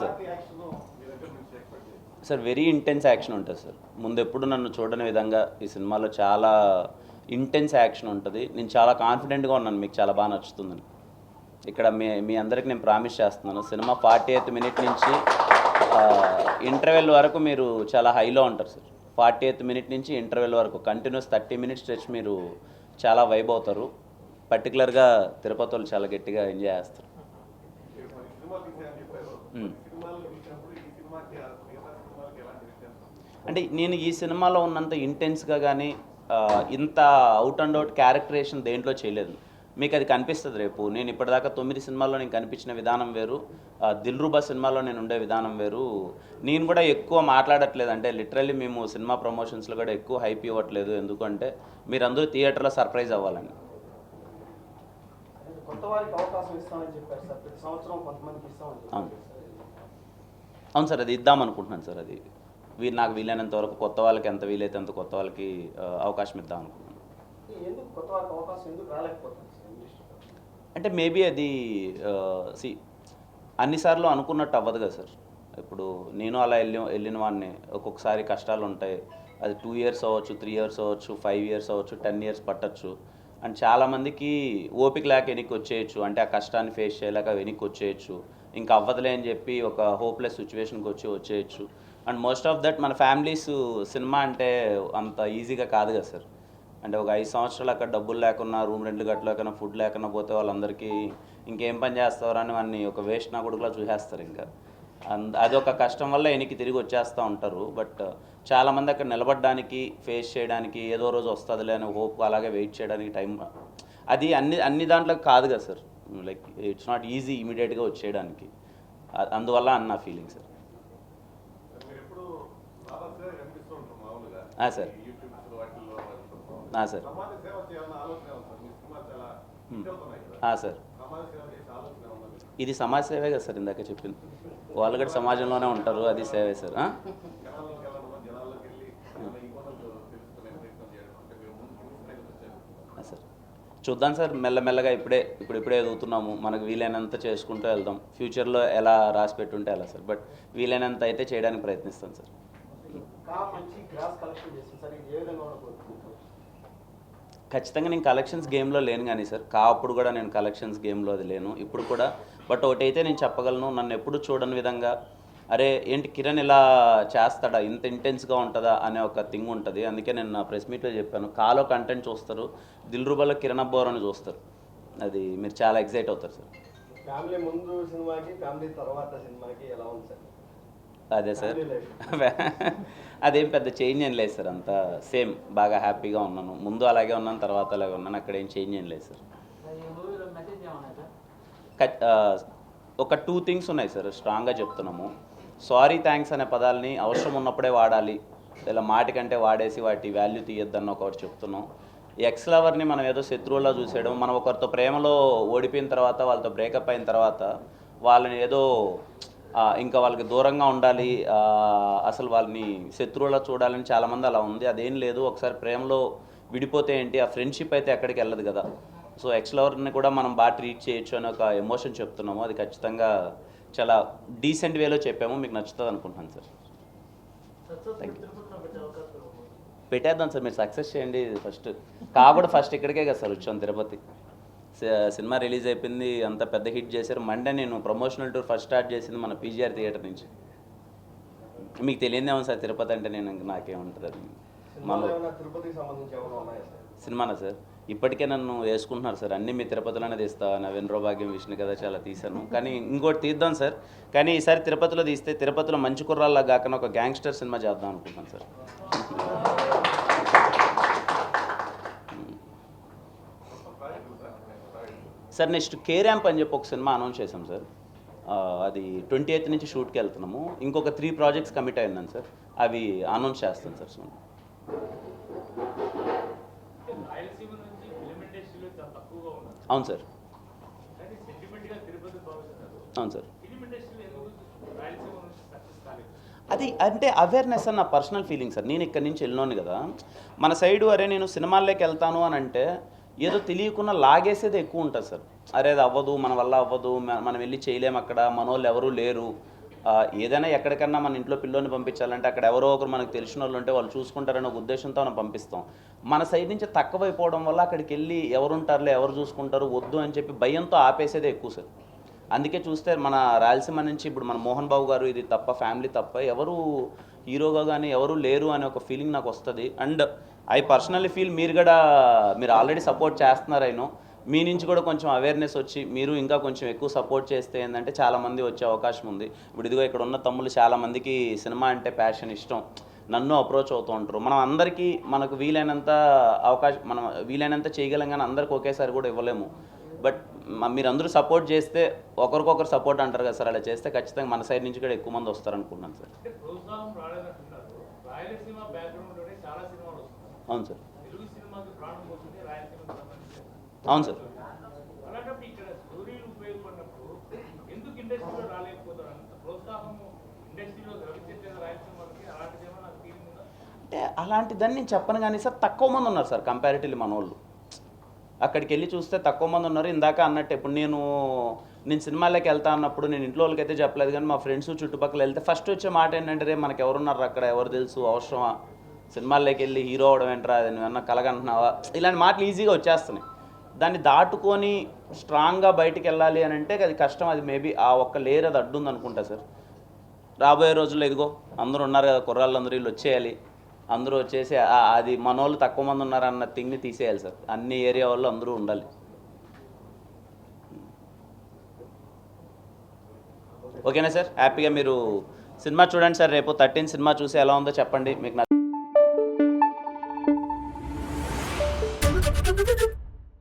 Sir sir very intense action ఉంటుంది sir ముందెప్పుడు నన్ను చూడని విధంగా ఈ సినిమాలో చాలా ఇంటెన్స్ యాక్షన్ ఉంటుంది. నేను చాలా కాన్ఫిడెంట్గా ఉన్నాను మీకు చాలా బాగా నచ్చుతుందని ఇక్కడ మీ మీ అందరికి నేను ప్రామిస్ చేస్తున్నాను సినిమా ఫార్టీ ఎయిత్ మినిట్ నుంచి ఇంటర్వెల్ వరకు మీరు చాలా హైలో ఉంటారు సార్ ఫార్టీ ఎయిత్ మినిట్ నుంచి ఇంటర్వెల్ వరకు కంటిన్యూస్ థర్టీ మినిట్స్ స్ట్రెచ్ మీరు చాలా వైబ్ అవుతారు. పర్టికులర్గా తిరుపతి వాళ్ళు చాలా గట్టిగా ఎంజాయ్ చేస్తారు. అంటే నేను ఈ సినిమాలో ఉన్నంత ఇంటెన్స్గా కానీ ఇంత అవుట్ అండ్ అవుట్ క్యారెక్టరేషన్ దేంట్లో చేయలేదు. మీకు అది కనిపిస్తుంది రేపు. నేను ఇప్పటిదాకా తొమ్మిది సినిమాల్లో నేను కనిపించిన విధానం వేరు. దిల్రూబా సినిమాలో నేను ఉండే విధానం వేరు. నేను కూడా ఎక్కువ మాట్లాడట్లేదు. అంటే లిటరల్లీ మేము సినిమా ప్రమోషన్స్లో కూడా ఎక్కువ హైప్ ఇవ్వట్లేదు. ఎందుకంటే మీరందరూ థియేటర్లో సర్ప్రైజ్ అవ్వాలని. కొత్త వారికి అవకాశం ఇస్తామని చెప్పారు సార్. ప్రతి సంవత్సరం కొంతమందికి ఇస్తామని అవును. సార్ అది ఇద్దాం అనుకుంటున్నాను సార్ అది. వీ నాకు వీలైనంత వరకు కొత్త వాళ్ళకి ఎంత వీలైతే అంత కొత్త వాళ్ళకి అవకాశం ఇద్దాం అనుకుంటున్నాను. అంటే మేబీ అది సి అన్నిసార్లు అనుకున్నట్టు అవ్వదు కదా సార్. ఇప్పుడు నేను అలా వెళ్ళి వెళ్ళిన వాడిని ఒక్కొక్కసారి కష్టాలు ఉంటాయి. అది టూ ఇయర్స్ అవ్వచ్చు త్రీ ఇయర్స్ అవ్వచ్చు ఫైవ్ ఇయర్స్ అవ్వచ్చు టెన్ ఇయర్స్ పట్టచ్చు. అండ్ చాలామందికి ఓపిక లేక వెనక్కి వచ్చేయచ్చు. అంటే ఆ కష్టాన్ని ఫేస్ చేయలేక వెనక్కి వచ్చేయచ్చు. ఇంకా అవ్వదులే అని చెప్పి ఒక హోప్లెస్ సిచ్యువేషన్కి వచ్చి వచ్చేయచ్చు. అండ్ మోస్ట్ ఆఫ్ దట్ మన ఫ్యామిలీస్ సినిమా అంటే అంత ఈజీగా కాదు కదా సార్. అంటే ఒక ఐదు సంవత్సరాలు అక్కడ డబ్బులు లేకున్నా రూమ్ రెంట్లు కట్టలేకన్నా ఫుడ్ లేకుండా పోతే వాళ్ళందరికీ ఇంకేం పని చేస్తారు అని వాడిని ఒక వేస్ట్ నా కొడుకులా చూసేస్తారు ఇంకా. అంద అది ఒక కష్టం వల్ల వెనక్కి తిరిగి వచ్చేస్తూ ఉంటారు. బట్ చాలామంది అక్కడ నిలబడడానికి ఫేస్ చేయడానికి ఏదో రోజు వస్తుందిలే అని హోప్ అలాగే వెయిట్ చేయడానికి టైం అది అన్ని అన్ని దాంట్లో కాదు కదా sir. Like it's not easy ఇమీడియట్గా వచ్చేయడానికి. అందువల్ల అన్న feeling sir. Sir. Sir. Sir? ఇది సమాజ సేవే కదా సార్ ఇందాక చెప్పింది వాళ్ళు కూడా సమాజంలోనే ఉంటారు అది సేవే సార్ ఆ? జనాల్లోకి వెళ్ళడం జనాల్లోకి వెళ్ళి ఏమైనా ఈ పనులు తెలుసుకునే ప్రయత్నం చేయడం అంటే మీరు ముందు చూసుకునే వచ్చారు ఆ, సార్ చూద్దాం సార్ మెల్లమెల్లగా ఇప్పుడే ఇప్పుడు ఇప్పుడే ఎదుగుతున్నాము. మనకు వీలైనంత చేసుకుంటూ వెళ్దాం. ఫ్యూచర్లో ఎలా రాసి పెట్టుంటే అలా సార్. బట్ వీలైనంత అయితే చేయడానికి ప్రయత్నిస్తాం సార్. ఖచ్చితంగా నేను కలెక్షన్స్ గేమ్లో లేను కానీ సార్. కా అప్పుడు కూడా నేను కలెక్షన్స్ గేమ్లో అది లేను. ఇప్పుడు కూడా. బట్ ఒకటైతే నేను చెప్పగలను నన్ను ఎప్పుడు చూడని విధంగా అరే ఏంటి కిరణ్ ఇలా చేస్తాడా? ఇంత ఇంటెన్స్గా ఉంటుందా? అనే ఒక థింగ్ ఉంటుంది. అందుకే నేను నా ప్రెస్ మీట్లో చెప్పాను. కాలో కంటెంట్ చూస్తారు. దిల్ రూబాలో కిరణ్ అబ్బోర్ అని చూస్తారు. అది మీరు చాలా ఎగ్జైట్ అవుతారు సార్ ఫ్యామిలీ ముందు సినిమాకి ఫ్యామిలీ తర్వాత సినిమాకి ఎలా ఉంది సార్ అదే సార్. అదేం పెద్ద చేంజ్ ఏం లేదు సార్ అంతా సేమ్ బాగా హ్యాపీగా ఉన్నాను. ముందు అలాగే ఉన్నాను తర్వాత అలాగే ఉన్నాను. అక్కడ ఏం చేంజ్ ఏం లేదు సార్ ఒక టూ థింగ్స్ ఉన్నాయి సార్ స్ట్రాంగ్గా చెప్తున్నాము. సారీ థ్యాంక్స్ అనే పదాలని అవసరం ఉన్నప్పుడే వాడాలి. ఇలా మాటి కంటే వాడేసి వాటి వాల్యూ తీయొద్దని ఒకటి చెప్తున్నాం. ఈ ఎక్స్ లవర్ని మనం ఏదో శత్రువులా చూసేయడం మనం ఒకరితో ప్రేమలో ఓడిపోయిన తర్వాత వాళ్ళతో బ్రేకప్ అయిన తర్వాత వాళ్ళని ఏదో ఇంకా వాళ్ళకి దూరంగా ఉండాలి అసలు వాళ్ళని శత్రువులా చూడాలని చాలామంది అలా ఉంది. అదేం లేదు ఒకసారి ప్రేమలో విడిపోతే ఏంటి? ఆ ఫ్రెండ్షిప్ అయితే ఎక్కడికి వెళ్ళదు కదా. సో ఎక్స్ లవర్ని కూడా మనం బాగా ట్రీట్ చేయొచ్చు అని ఒక ఎమోషన్ చెప్తున్నాము. అది ఖచ్చితంగా చాలా డీసెంట్ వేలో చెప్పాము మీకు నచ్చుతుంది అనుకుంటున్నాను సార్. థ్యాంక్ యూ పెట్టేద్దాం సార్ మీరు సక్సెస్ చేయండి ఫస్ట్ కాబట్టి ఫస్ట్ ఇక్కడికే కదా సార్ వచ్చాం తిరుపతి. సినిమా రిలీజ్ అయిపోయింది అంత పెద్ద హిట్ చేశారు. మండే నేను ప్రమోషనల్ టూర్ ఫస్ట్ స్టార్ట్ చేసింది మన పీజీఆర్ థియేటర్ నుంచి. మీకు తెలియదేమో సార్ తిరుపతి అంటే నేను నాకేముంటుంది అది. సినిమానా సార్? ఇప్పటికే నన్ను వేసుకుంటున్నారు సార్. అన్నీ మీ తిరుపతిలోనే తీస్తా. నవీన్ భాగ్యం విష్ణు కదా చాలా తీశాను. కానీ ఇంకోటి తీద్దాం సార్. కానీ ఈసారి తిరుపతిలో తీస్తే తిరుపతిలో మంచి కుర్రాల్లా కాకుండా ఒక గ్యాంగ్స్టర్ సినిమా చేద్దాం అనుకుంటున్నాను sir. Sir next K ramp అని చెప్పి ఒక సినిమా అనౌన్స్ చేసాం సార్. అది ట్వంటీ ఎయిత్ నుంచి షూట్కి వెళ్తున్నాము. ఇంకొక త్రీ ప్రాజెక్ట్స్ కమిట్ అయినాను సార్. అవి అనౌన్స్ చేస్తాను సార్ సో అవును సార్. అవును సార్. అది అంటే అవేర్నెస్ అని నా పర్సనల్ ఫీలింగ్ సార్. నేను ఇక్కడి నుంచి వెళ్ళినాను కదా. మన సైడు అరే నేను సినిమాల్లోకి వెళ్తాను అని అంటే ఏదో తెలియకుండా లాగేసేది ఎక్కువ ఉంటుంది సార్. అరే అది అవ్వదు మన వల్ల అవ్వదు మనం వెళ్ళి చేయలేము అక్కడ మన వాళ్ళు ఎవరూ లేరు. ఏదైనా ఎక్కడికన్నా మన ఇంట్లో పిల్లోని పంపించాలంటే అక్కడ ఎవరో ఒకరు మనకు తెలిసిన వాళ్ళు ఉంటే వాళ్ళు చూసుకుంటారనే ఒక ఉద్దేశంతో మనం పంపిస్తాం. మన సైడ్ నుంచి తక్కువైపోవడం వల్ల అక్కడికి వెళ్ళి ఎవరుంటారులే ఎవరు చూసుకుంటారు వద్దు అని చెప్పి భయంతో ఆపేసేదే ఎక్కువ సార్. అందుకే చూస్తే మన రాయలసీమ నుంచి ఇప్పుడు మన మోహన్ బాబు గారు ఇది తప్ప ఫ్యామిలీ తప్ప ఎవరు హీరోగా కానీ ఎవరు లేరు అనే ఒక ఫీలింగ్ నాకు వస్తుంది. అండ్ ఐ పర్సనల్లీ ఫీల్ మీరు కూడా మీరు ఆల్రెడీ సపోర్ట్ చేస్తున్నారు అయినో మీ నుంచి కూడా కొంచెం అవేర్నెస్ వచ్చి మీరు ఇంకా కొంచెం ఎక్కువ సపోర్ట్ చేస్తే ఏంటంటే చాలామంది వచ్చే అవకాశం ఉంది. ఇప్పుడు ఇదిగో ఇక్కడ ఉన్న తమ్ముళ్ళు చాలామందికి సినిమా అంటే ప్యాషన్ ఇష్టం. నన్ను అప్రోచ్ అవుతూ ఉంటారు. మనం అందరికీ మనకు వీలైనంత అవకాశం మనం వీలైనంత చేయగలం కానీ అందరికి ఒకేసారి కూడా ఇవ్వలేము. బట్ మీరందరూ సపోర్ట్ చేస్తే ఒకరికొకరు సపోర్ట్ అంటారు కదా సార్. అలా చేస్తే ఖచ్చితంగా మన సైడ్ నుంచి కూడా ఎక్కువ మంది వస్తారు అనుకున్నాను సార్ అవును సార్. అవును సార్. అంటే అలాంటిదని నేను చెప్పను కానీ సార్ తక్కువ మంది ఉన్నారు సార్ కంపారిటివ్లీ మన వాళ్ళు. అక్కడికి వెళ్ళి చూస్తే తక్కువ మంది ఉన్నారు. ఇందాక అన్నట్టు ఇప్పుడు నేను నేను సినిమాలోకి వెళ్తా అన్నప్పుడు నేను ఇంట్లో వాళ్ళకైతే చెప్పలేదు కానీ మా ఫ్రెండ్స్ చుట్టుపక్కల వెళ్తే ఫస్ట్ వచ్చే మాట ఏంటంటే రే మనకి ఎవరున్నారు అక్కడ? ఎవరు తెలుసు? అవసరమా? సినిమాల్లోకి వెళ్ళి హీరో అవడం ఏంట్రా? అది నువ్వన్నా కలగంటున్నావా? ఇలాంటి మాటలు ఈజీగా వచ్చేస్తున్నాయి. దాన్ని దాటుకొని స్ట్రాంగ్గా బయటికి వెళ్ళాలి అని అంటే అది కష్టం. అది మేబీ ఆ ఒక్క లేయర్ అది అడ్డుంది అనుకుంటా సార్ రాబోయే రోజుల్లో ఇదిగో అందరూ ఉన్నారు కదా కుర్రాళ్ళందరూ వీళ్ళు వచ్చేయాలి. అందరూ వచ్చేసి అది మనోళ్ళు తక్కువ మంది ఉన్నారన్న థింగ్ని తీసేయాలి సార్ అన్ని ఏరియా వాళ్ళు అందరూ ఉండాలి. ఓకేనా సార్ హ్యాపీగా మీరు సినిమా చూడండి సార్ రేపు థర్టీన్ సినిమా చూసి ఎలా ఉందో చెప్పండి. మీకు